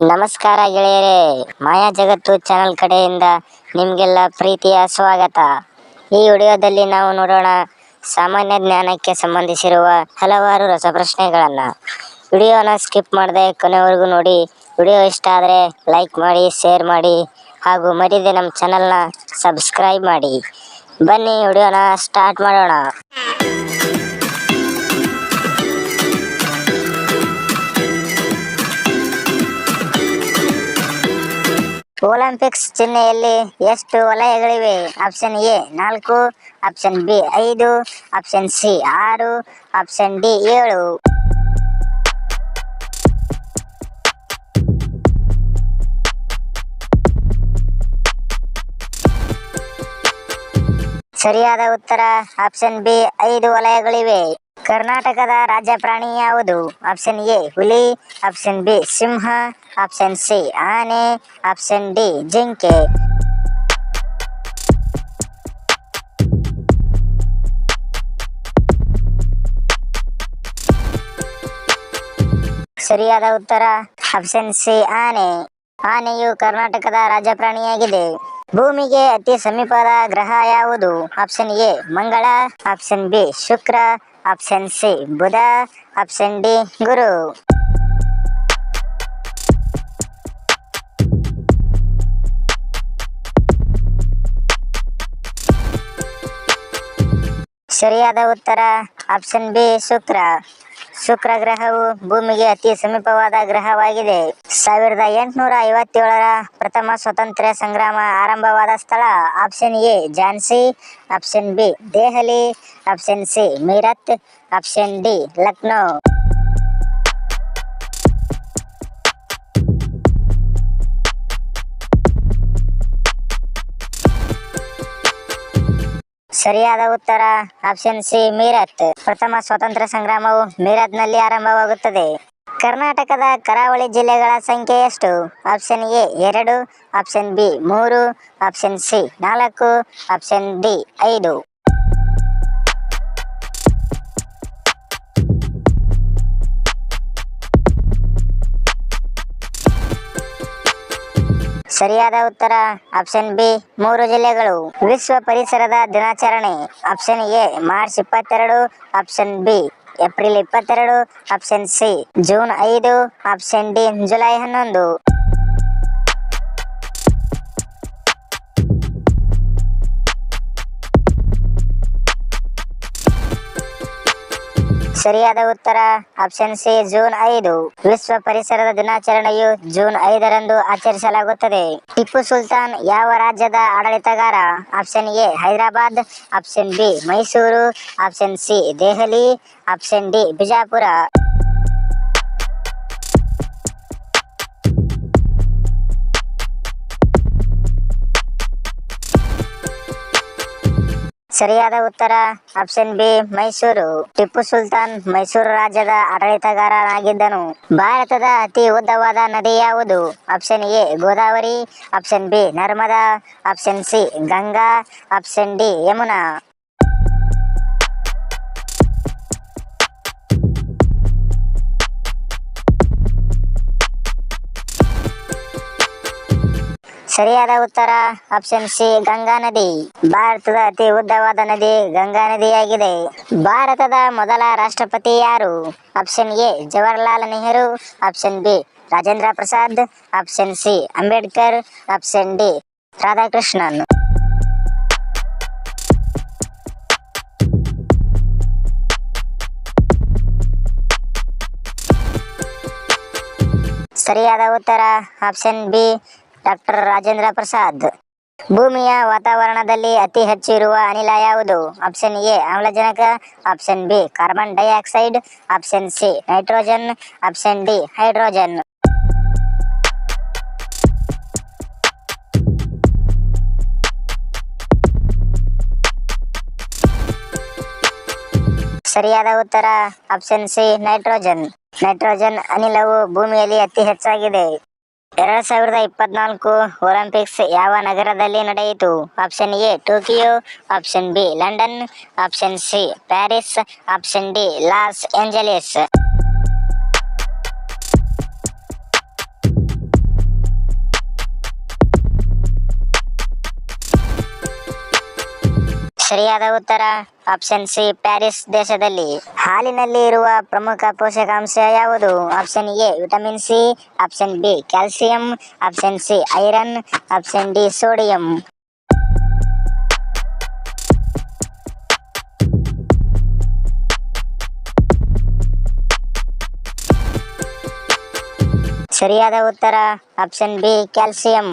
ನಮಸ್ಕಾರ ಗೆಳೆಯರೇ, ಮಾಯಾ ಜಗತ್ತು ಚಾನಲ್ ಕಡೆಯಿಂದ ನಿಮಗೆಲ್ಲ ಪ್ರೀತಿಯ ಸ್ವಾಗತ. ಈ ವಿಡಿಯೋದಲ್ಲಿ ನಾವು ನೋಡೋಣ ಸಾಮಾನ್ಯ ಜ್ಞಾನಕ್ಕೆ ಸಂಬಂಧಿಸಿರುವ ಹಲವಾರು ರಸಪ್ರಶ್ನೆಗಳನ್ನು. ವಿಡಿಯೋನ ಸ್ಕಿಪ್ ಮಾಡದೆ ಕೊನೆವರೆಗೂ ನೋಡಿ, ವಿಡಿಯೋ ಇಷ್ಟ ಆದರೆ ಲೈಕ್ ಮಾಡಿ, ಶೇರ್ ಮಾಡಿ, ಹಾಗೂ ಮರಿದೆ ನಮ್ಮ ಚಾನಲ್ನ ಸಬ್ಸ್ಕ್ರೈಬ್ ಮಾಡಿ. ಬನ್ನಿ ವಿಡಿಯೋನ ಸ್ಟಾರ್ಟ್ ಮಾಡೋಣ. ಒಲಿಂಪಿಕ್ಸ್ ಚಿಹ್ನೆಯಲ್ಲಿ ಎಷ್ಟು ವಲಯಗಳಿವೆ? ಆಪ್ಷನ್ ಎ ನಾಲ್ಕು ಆಪ್ಷನ್ ಬಿ ಐದು ಆಪ್ಷನ್ ಸಿ ಆರು ಆಪ್ಷನ್ ಡಿ ಏಳು. ಸರಿಯಾದ ಉತ್ತರ ಆಪ್ಷನ್ ಬಿ ಐದು ವಲಯಗಳಿವೆ. ಕರ್ನಾಟಕದ ರಾಜ್ಯ ಪ್ರಾಣಿ ಯಾವುದು? ಆಪ್ಷನ್ ಎ ಹುಲಿ. ಆಪ್ಷನ್ ಬಿ ಸಿಂಹ. ಆಪ್ಷನ್ ಸಿ ಆನೆ. ಆಪ್ಷನ್ ಡಿ ಜಿಂಕೆ. ಸರಿಯಾದ ಉತ್ತರ ಆಪ್ಷನ್ ಸಿ ಆನೆ. ಆನೆಯು ಕರ್ನಾಟಕದ ರಾಜ್ಯ ಪ್ರಾಣಿಯಾಗಿದೆ. ಭೂಮಿಗೆ ಅತಿ ಸಮೀಪದ ಗ್ರಹ ಯಾವುದು? ಆಪ್ಷನ್ ಎ ಮಂಗಳ. ಆಪ್ಷನ್ ಬಿ ಶುಕ್ರ. ಆಪ್ಷನ್ ಸಿ ಬುಧ ಆಪ್ಷನ್ ಡಿ ಗುರು. ಸರಿಯಾದ ಉತ್ತರ ಆಪ್ಷನ್ ಬಿ ಶುಕ್ರ ಶುಕ್ರ ಗ್ರಹವು ಭೂಮಿಗೆ ಅತಿ ಸಮೀಪವಾದ ಗ್ರಹವಾಗಿದೆ. ಸಾವಿರದ ಎಂಟುನೂರ ಐವತ್ತೇಳರ ಪ್ರಥಮ ಸ್ವಾತಂತ್ರ್ಯ ಸಂಗ್ರಾಮ ಆರಂಭವಾದ ಸ್ಥಳ option A Jhansi, option B Delhi, option C Meerut, option D Lucknow. ಸರಿಯಾದ ಉತ್ತರ ಆಪ್ಷನ್ ಸಿ ಮೀರತ್. ಪ್ರಥಮ ಸ್ವಾತಂತ್ರ್ಯ ಸಂಗ್ರಾಮವು ಮೀರತ್ನಲ್ಲಿ ಆರಂಭವಾಗುತ್ತದೆ. ಕರ್ನಾಟಕದ ಕರಾವಳಿ ಜಿಲ್ಲೆಗಳ ಸಂಖ್ಯೆ ಎಷ್ಟು? ಆಪ್ಷನ್ ಎ ಎರಡು ಆಪ್ಷನ್ ಬಿ ಮೂರು ಆಪ್ಷನ್ ಸಿ ನಾಲ್ಕು ಆಪ್ಷನ್ ಡಿ ಐದು. ಸರಿಯಾದ ಉತ್ತರ ಆಪ್ಷನ್ ಬಿ, ಮೂರು ಜಿಲ್ಲೆಗಳು. ವಿಶ್ವ ಪರಿಸರದ ದಿನಾಚರಣೆ. ಆಪ್ಷನ್ ಎ, ಮಾರ್ಚ್ ಇಪ್ಪತ್ತೆರಡು. ಆಪ್ಷನ್ ಬಿ, ಏಪ್ರಿಲ್ ಇಪ್ಪತ್ತೆರಡು. ಆಪ್ಷನ್ ಸಿ, ಜೂನ್ ಐದು. ಆಪ್ಷನ್ ಡಿ, ಜುಲೈ ಹನ್ನೊಂದು. ಸರಿಯಾದ ಉತ್ತರ ಆಪ್ಷನ್ ಸಿ ಜೂನ್ ಐದು. ವಿಶ್ವ ಪರಿಸರದ ದಿನಾಚರಣೆಯು ಜೂನ್ ಐದರಂದು ಆಚರಿಸಲಾಗುತ್ತದೆ. ಟಿಪ್ಪು ಸುಲ್ತಾನ್ ಯಾವ ರಾಜ್ಯದ ಆಡಳಿತಗಾರ? Option A Hyderabad. Option B Mysuru. Option C Delhi. Option D Bijapur. ಸರಿಯಾದ ಉತ್ತರ. Option B, Mysuru. Tipu Sultan Mysuru ರಾಜ್ಯದ ಆಡಳಿತಗಾರನಾಗಿದ್ದನು. ಭಾರತದ ಅತಿ ಉದ್ದವಾದ ನದಿ ಯಾವುದು? Option A, Godavari. Option B, Narmada. Option C, Ganga. Option D, Yamuna. ಸರಿಯಾದ ಉತ್ತರ. ಆಪ್ಷನ್ ಸಿ ಗಂಗಾ ನದಿ. ಭಾರತದ ಅತಿ ಉದ್ದವಾದ ನದಿ ಗಂಗಾ ನದಿಯಾಗಿದೆ. ಭಾರತದ ಮೊದಲ ರಾಷ್ಟ್ರಪತಿ ಯಾರು? Option A Jawaharlal Nehru option B Rajendra Prasad. Option C Ambedkar. Option D Radhakrishnan. ಸರಿಯಾದ ಉತ್ತರ. Option B doctor Rajendra Prasad. ಭೂಮಿಯ ವಾತಾವರಣದಲ್ಲಿ ಅತಿ ಹೆಚ್ಚು ಇರುವ ಅನಿಲ ಯಾವುದು? ಆಪ್ಷನ್ ಎ, ಆಮ್ಲಜನಕ. Option B, carbon dioxide. Option C, nitrogen. Option D, hydrogen. ಸರಿಯಾದ ಉತ್ತರ, ಆಪ್ಷನ್ ಸಿ, ನೈಟ್ರೋಜನ್. ನೈಟ್ರೋಜನ್ ಅನಿಲವು ಭೂಮಿಯಲ್ಲಿ ಅತಿ ಹೆಚ್ಚಾಗಿದೆ. ಎರಡ್ ಸಾವಿರದ ಇಪ್ಪತ್ನಾಲ್ಕು ಒಲಿಂಪಿಕ್ಸ್ ಯಾವ ನಗರದಲ್ಲಿ ನಡೆಯಿತು? Option A, Tokyo, option B, London, option C, Paris, option D, Los Angeles. ಸರಿಯಾದ ಉತ್ತರ. ಆಪ್ಷನ್ ಸಿ ಪ್ಯಾರಿಸ್ ದೇಶದಲ್ಲಿ. ಹಾಲಿನಲ್ಲಿ ಇರುವ ಪ್ರಮುಖ ಪೋಷಕಾಂಶ ಯಾವುದು? Option A vitamin C option B calcium option C iron option D sodium ಸರಿಯಾದ ಉತ್ತರ. Option B calcium